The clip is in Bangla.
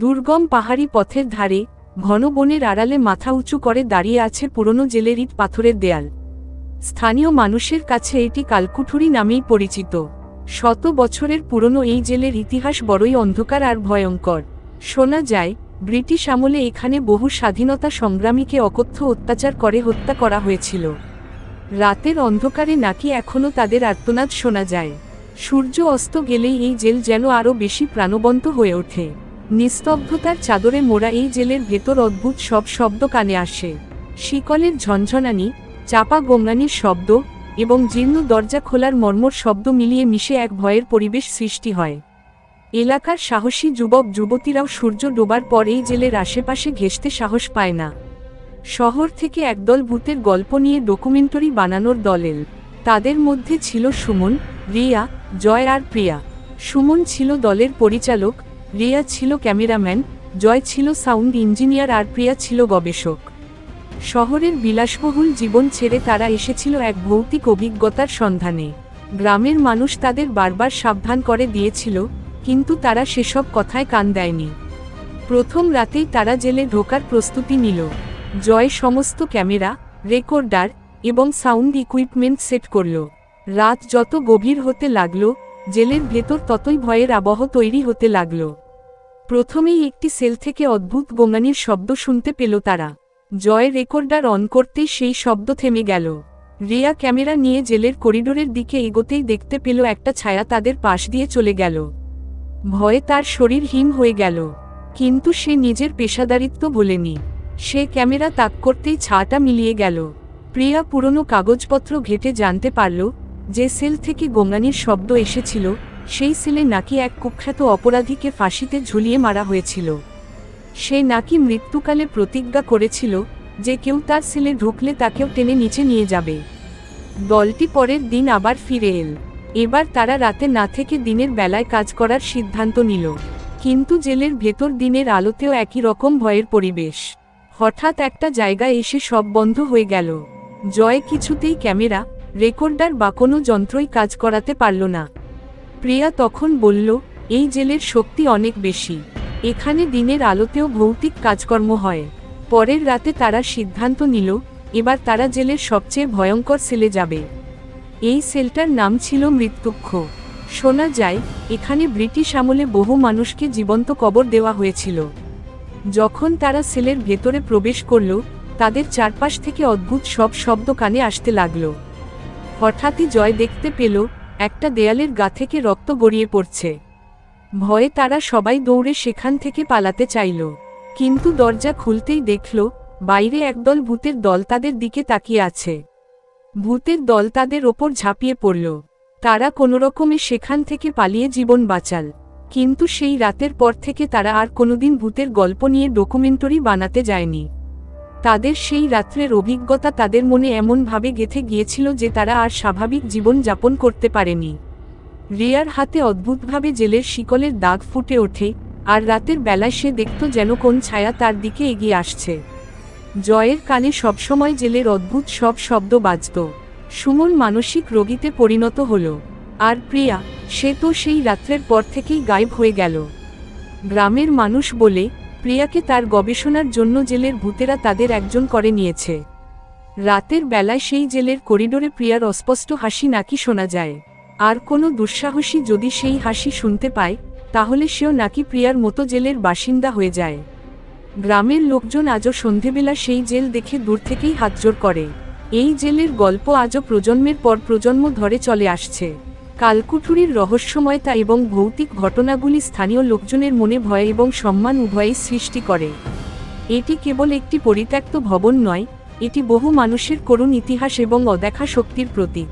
দুর্গম পাহাড়ি পথের ধারে ঘন বনের আড়ালে মাথা উঁচু করে দাঁড়িয়ে আছে পুরনো জেলের ইট পাথরের দেয়াল। স্থানীয় মানুষের কাছে এটি কালকুঠুরি নামেই পরিচিত। শত বছরের পুরনো এই জেলের ইতিহাস বড়ই অন্ধকার আর ভয়ঙ্কর। শোনা যায়, ব্রিটিশ আমলে এখানে বহু স্বাধীনতা সংগ্রামীকে অকথ্য অত্যাচার করে হত্যা করা হয়েছিল। রাতের অন্ধকারে নাকি এখনও তাদের আর্তনাদ শোনা যায়। সূর্য অস্ত গেলেই এই জেল যেন আরও বেশি প্রাণবন্ত হয়ে ওঠে। নিস্তব্ধতার চাদরে মোড়া এই জেলের ভেতর অদ্ভুত সব শব্দ কানে আসে। শিকলের ঝনঝনানি, চাপা গোমরানির শব্দ এবং জীর্ণ দরজা খোলার মর্মর শব্দ মিলিয়ে মিশে এক ভয়ের পরিবেশ সৃষ্টি হয়। এলাকার সাহসী যুবক, যুবতীরাও সূর্য ডোবার পর এই জেলের আশেপাশে ঘেঁষতে সাহস পায় না। শহর থেকে একদল ভূতের গল্প নিয়ে ডকুমেন্টারি বানানোর দলেল। তাদের মধ্যে ছিল সুমন, রিয়া, জয় আর প্রিয়া। সুমন ছিল দলের পরিচালক রিয়া ছিল ক্যামেরাম্যান, জয় ছিল সাউন্ড ইঞ্জিনিয়ার আর প্রিয়া ছিল গবেষক। শহরের বিলাসবহুল জীবন ছেড়ে তারা এসেছিল এক ভৌতিক অভিজ্ঞতার সন্ধানে। গ্রামের মানুষ তাদের বারবার সাবধান করে দিয়েছিল, কিন্তু তারা সেসব কথায় কান দেয়নি। প্রথম রাতেই তারা জেলে ঢোকার প্রস্তুতি নিল। জয় সমস্ত ক্যামেরা, রেকর্ডার এবং সাউন্ড ইকুইপমেন্ট সেট করল। রাত যত গভীর হতে লাগল জেলের ভেতর ততই ভয়ের আবহ তৈরি হতে লাগল। প্রথমেই একটি সেল থেকে অদ্ভুত গোঙানির শব্দ শুনতে পেল তারা। জয় রেকর্ডার অন করতেই সেই শব্দ থেমে গেল। রিয়া ক্যামেরা নিয়ে জেলের করিডোরের দিকে এগোতেই দেখতে পেল একটা ছায়া তাদের পাশ দিয়ে চলে গেল। ভয়ে তার শরীর হিম হয়ে গেল। কিন্তু সে নিজের পেশাদারিত্ব বলেনি সে ক্যামেরা তাক করতেই ছাটা মিলিয়ে গেল। প্রিয়া পুরনো কাগজপত্র ঘেটে জানতে পারল যে সেল থেকে গোঙানির শব্দ এসেছিল, সেই সেলে নাকি এক কুখ্যাত অপরাধীকে ফাঁসিতে ঝুলিয়ে মারা হয়েছিল। সে নাকি মৃত্যুকালে প্রতিজ্ঞা করেছিল যে কেউ তার সেলে ঢুকলে তাকেও টেনে নিচে নিয়ে যাবে। দলটি পরের দিন আবার ফিরে এল। এবার তারা রাতে না থেকে দিনের বেলায় কাজ করার সিদ্ধান্ত নিল। কিন্তু জেলের ভেতর দিনের আলোতেও একই রকম ভয়ের পরিবেশ। হঠাৎ একটা জায়গায় এসে সব বন্ধ হয়ে গেল। জয় কিছুতেই ক্যামেরা রেকর্ডার বা কোনো যন্ত্রই কাজ করাতে পারল না। প্রিয়া তখন বলল, এই জেলের শক্তি অনেক বেশি। এখানে দিনের আলোতেও ভৌতিক কাজকর্ম হয়। পরের রাতে তারা সিদ্ধান্ত নিল, এবার তারা জেলের সবচেয়ে ভয়ঙ্কর সেলে যাবে। এই সেলটার নাম ছিল মৃত্যুক্ষ। শোনা যায়, এখানে ব্রিটিশ আমলে বহু মানুষকে জীবন্ত কবর দেওয়া হয়েছিল। যখন তারা সেলের ভেতরে প্রবেশ করল, তাদের চারপাশ থেকে অদ্ভুত সব শব্দ কানে আসতে লাগল। হঠাৎই জয় দেখতে পেল, একটা দেয়ালের গা থেকে রক্ত গড়িয়ে পড়ছে। ভয়ে তারা সবাই দৌড়ে সেখান থেকে পালাতে চাইল। কিন্তু দরজা খুলতেই দেখল, বাইরে একদল ভূতের দল তাদের দিকে তাকিয়ে আছে। ভূতের দল তাদের ওপর ঝাঁপিয়ে পড়ল। তারা কোনোরকমে সেখান থেকে পালিয়ে জীবন বাঁচাল। কিন্তু সেই রাতের পর থেকে তারা আর কোনোদিন ভূতের গল্প নিয়ে ডকুমেন্টারি বানাতে যায়নি। তাদের সেই রাত্রের অভিজ্ঞতা তাদের মনে এমনভাবে গেথে গিয়েছিল যে তারা আর স্বাভাবিক জীবন যাপন করতে পারেনি। রিয়ার হাতে অদ্ভুতভাবে জেলের শিকলের দাগ ফুটে ওঠে, আর রাতের বেলায় সে দেখত যেন কোন ছায়া তার দিকে এগিয়ে আসছে। জয়ের কানে সবসময় জেলের অদ্ভুত সব শব্দ বাজত। সুমন মানসিক রোগীতে পরিণত হল। আর প্রিয়া, সে তো সেই রাত্রের পর থেকেই গায়েব হয়ে গেল। গ্রামের মানুষ বলে প্রিয়াকে তার গবেষণার জন্য জেলের ভূতেরা তাদের একজন করে নিয়েছে। রাতের বেলায় সেই জেলের করিডোরে প্রিয়ার অস্পষ্ট হাসি নাকি শোনা যায়। আর কোনো দুঃসাহসী যদি সেই হাসি শুনতে পায়, তাহলে সেও নাকি প্রিয়ার মতো জেলের বাসিন্দা হয়ে যায়। গ্রামের লোকজন আজও সন্ধেবেলা সেই জেল দেখে দূর থেকেই হাতজোর করে। এই জেলের গল্প আজও প্রজন্মের পর প্রজন্ম ধরে চলে আসছে। কালকুঠুরির রহস্যময়তা এবং ভৌতিক ঘটনাগুলি স্থানীয় লোকজনের মনে ভয় এবং সম্মান উভয়ই সৃষ্টি করে। এটি কেবল একটি পরিত্যক্ত ভবন নয়, এটি বহু মানুষের করুণ ইতিহাস এবং অদেখা শক্তির প্রতীক।